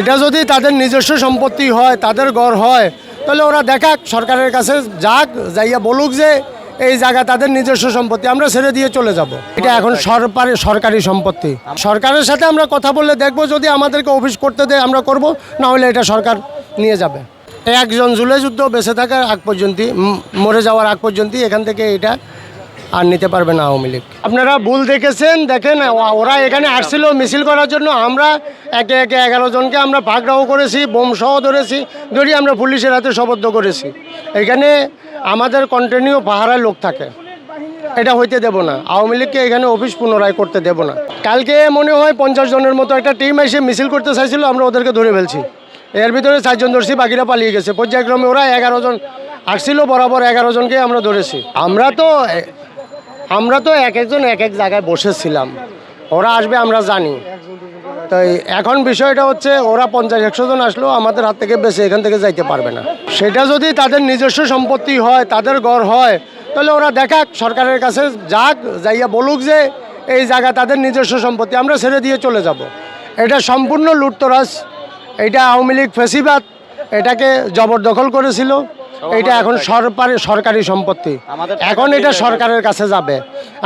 এটা যদি তাদের নিজস্ব সম্পত্তি হয়, তাদের ঘর হয়, তাহলে ওরা দেখাক, সরকারের কাছে যাক, যাইয়া বলুক যে এই জায়গা তাদের নিজস্ব সম্পত্তি, আমরা ছেড়ে দিয়ে চলে যাব। এটা এখন সরকারি সরকারি সম্পত্তি। সরকারের সাথে আমরা কথা বললে দেখব, যদি আমাদেরকে অফিস করতে দেয়, আমরা করব না হলে এটা সরকার নিয়ে যাবে। একজন জুলাই যুদ্ধ বেঁচে থাকার আগ পর্যন্ত মরে যাওয়ার আগ পর্যন্ত এখান থেকে এটা আর নিতে পারবে না আওয়ামী লীগ। আপনারা ভুল দেখেছেন, দেখেন, ওরা এখানে আসছিল মিছিল করার জন্য। আমরা একে একে এগারো জনকে আমরা পাকড়াও করেছি, বোম সহ ধরেছি, ধরি আমরা পুলিশের হাতে শবদ্ধ করেছি। এখানে আমাদের কন্টিনিউ পাহারায় লোক থাকে। এটা হইতে দেব না। আওয়ামী লীগকে এখানে অফিস পুনরায় করতে দেব না। কালকে মনে হয় পঞ্চাশ জনের মতো একটা টিম এসে মিছিল করতে চাইছিল, আমরা ওদেরকে ধরে ফেলছি। এর ভিতরে চারজন ধরছি, বাকিরা পালিয়ে গেছে। পর্যায়ক্রমে ওরা এগারো জন আসছিল, বরাবর এগারো জনকে আমরা ধরেছি। আমরা তো আমরা তো এক একজন এক এক জায়গায় বসেছিলাম। ওরা আসবে, আমরা জানি। তো এই- এখন বিষয়টা হচ্ছে, ওরা পঞ্চাশ, একশো জন আসলেও আমাদের হাত থেকে বেশি এখান থেকে যাইতে পারবে না। সেটা যদি তাদের নিজস্ব সম্পত্তি হয়, তাদের ঘর হয়, তাহলে ওরা দেখাক, সরকারের কাছে যাক, যাইয়া বলুক যে এই জায়গা তাদের নিজস্ব সম্পত্তি, আমরা ছেড়ে দিয়ে চলে যাব। এটা সম্পূর্ণ লুটতরাজ। এটা আওয়ামী লীগ ফেসিবাদ। এটাকে জবরদখল করেছিল। এটা এখন সরকারি সরকারি সম্পত্তি। এখন এটা সরকারের কাছে যাবে।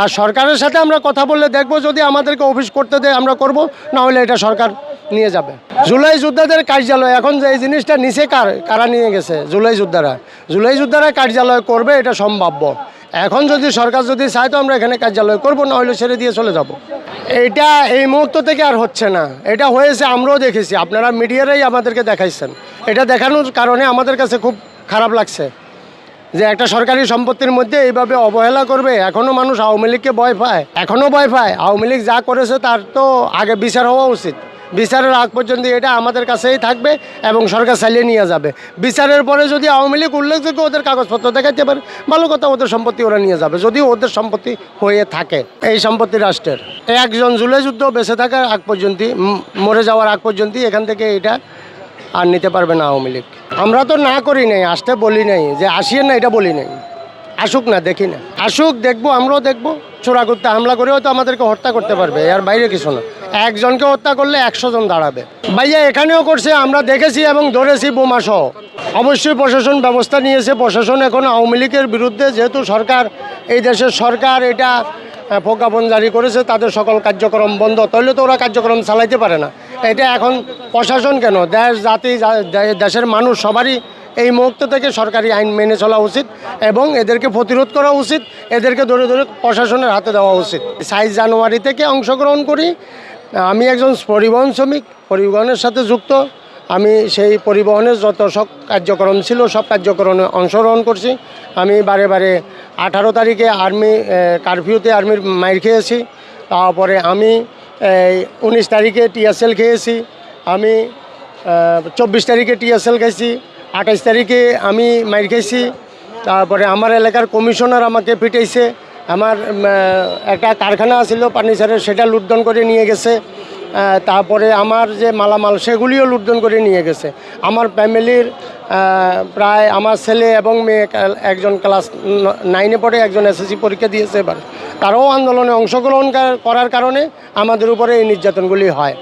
আর সরকারের সাথে আমরা কথা বললে দেখব যদি আমাদেরকে অফিস করতে দেয় আমরা করব না হলে এটা সরকার নিয়ে যাবে। জুলাই যোদ্ধাদের কার্যালয় এখন যে এই জিনিসটা নিচে কার কারা নিয়ে গেছে? জুলাই যোদ্ধারা। জুলাই যোদ্ধারা কার্যালয় করবে এটা সম্ভাব্য। এখন যদি সরকার যদি চায় তো আমরা এখানে কার্যালয় করব না হলে ছেড়ে দিয়ে চলে যাব। এটা এই মুহূর্ত থেকে আর হচ্ছে না। এটা হয়েছে আমরাও দেখেছি। আপনারা মিডিয়ারাই আমাদেরকে দেখাইছেন। এটা দেখানোর কারণে আমাদের কাছে খুব খারাপ লাগছে। যে একটা সরকারি সম্পত্তির মধ্যে এইভাবে অবহেলা করবে এখনও মানুষ আওয়ামী লীগকে ভয় পায়। এখনও ভয় পায়। আওয়ামী লীগ যা করেছে তার তো আগে বিচার হওয়া উচিত। বিচারের আগ পর্যন্ত এটা আমাদের কাছেই থাকবে এবং সরকার চালিয়ে নিয়ে যাবে। বিচারের পরে যদি আওয়ামী লীগ উল্লেখযোগ্য ওদের কাগজপত্র দেখাতে পারে, ভালো কথা ওদের সম্পত্তি ওরা নিয়ে যাবে যদিও ওদের সম্পত্তি হয়ে থাকে। এই সম্পত্তি রাষ্ট্রের। একজন জুলাই যুদ্ধ বেঁচে থাকার আগ পর্যন্ত মরে যাওয়ার আগ পর্যন্ত এখান থেকে এটা আর নিতে পারবে না আওয়ামী লীগ। আমরা তো না করি নাই, আসতে বলি নাই, যে আসিয়ে না এটা বলি নাই। আসুক না, দেখি না। আসুক, দেখব, আমরাও দেখব। চোরা করতে হামলা করেও তো আমাদেরকে হত্যা করতে পারবে আর বাইরে কিছু না। একজনকে হত্যা করলে একশো জন দাঁড়াবে। ভাইয়া, এখানেও করছে, আমরা দেখেছি এবং ধরেছি বোমা সহ অবশ্যই প্রশাসন ব্যবস্থা নিয়েছে। প্রশাসন এখন আওয়ামী লীগের বিরুদ্ধে, যেহেতু সরকার, এই দেশের সরকার এটা প্রজ্ঞাপন জারি করেছে, তাদের সকল কার্যক্রম বন্ধ। তাহলে তো ওরা কার্যক্রম চালাইতে পারে না। এটা এখন প্রশাসন কেন? দেশ, জাতি দেশের মানুষ সবারই এই মুহূর্ত থেকে সরকারি আইন মেনে চলা উচিত এবং এদেরকে প্রতিরোধ করা উচিত, এদেরকে ধরে ধরে প্রশাসনের হাতে দেওয়া উচিত। সাইজ জানুয়ারি থেকে অংশগ্রহণ করি। আমি একজন পরিবহন শ্রমিক, পরিবহনের সাথে যুক্ত। আমি সেই পরিবহনের যত সব কার্যক্রম ছিল, সব কার্যক্রমে অংশগ্রহণ করছি। আমি বারে বারে আঠারো তারিখে আর্মি কারফিউতে আর্মির মাইর খেয়েছি। তারপরে আমি উনিশ তারিখে টিএসএল খেয়েছি, আমি চব্বিশ তারিখে টিএসএল খাইছি, আঠাইশ তারিখে আমি মাইর খাইছি, তারপরে আমার এলাকার কমিশনার আমাকে পিটাইছে, আমার একটা কারখানা ছিল ফার্নিচারের সেটা লুটন করে নিয়ে গেছে তারপরে আমার যে মালামাল সেগুলিও লুটন করে নিয়ে গেছে। আমার ফ্যামিলির প্রায় আমার ছেলে এবং মেয়ে একজন ক্লাস নাইনে পড়ে, একজন এসএসসি পরীক্ষা দিয়েছে এবার। তারাও আন্দোলনে অংশগ্রহণ করার কারণে আমাদের উপরে এই নির্যাতনগুলি হয়।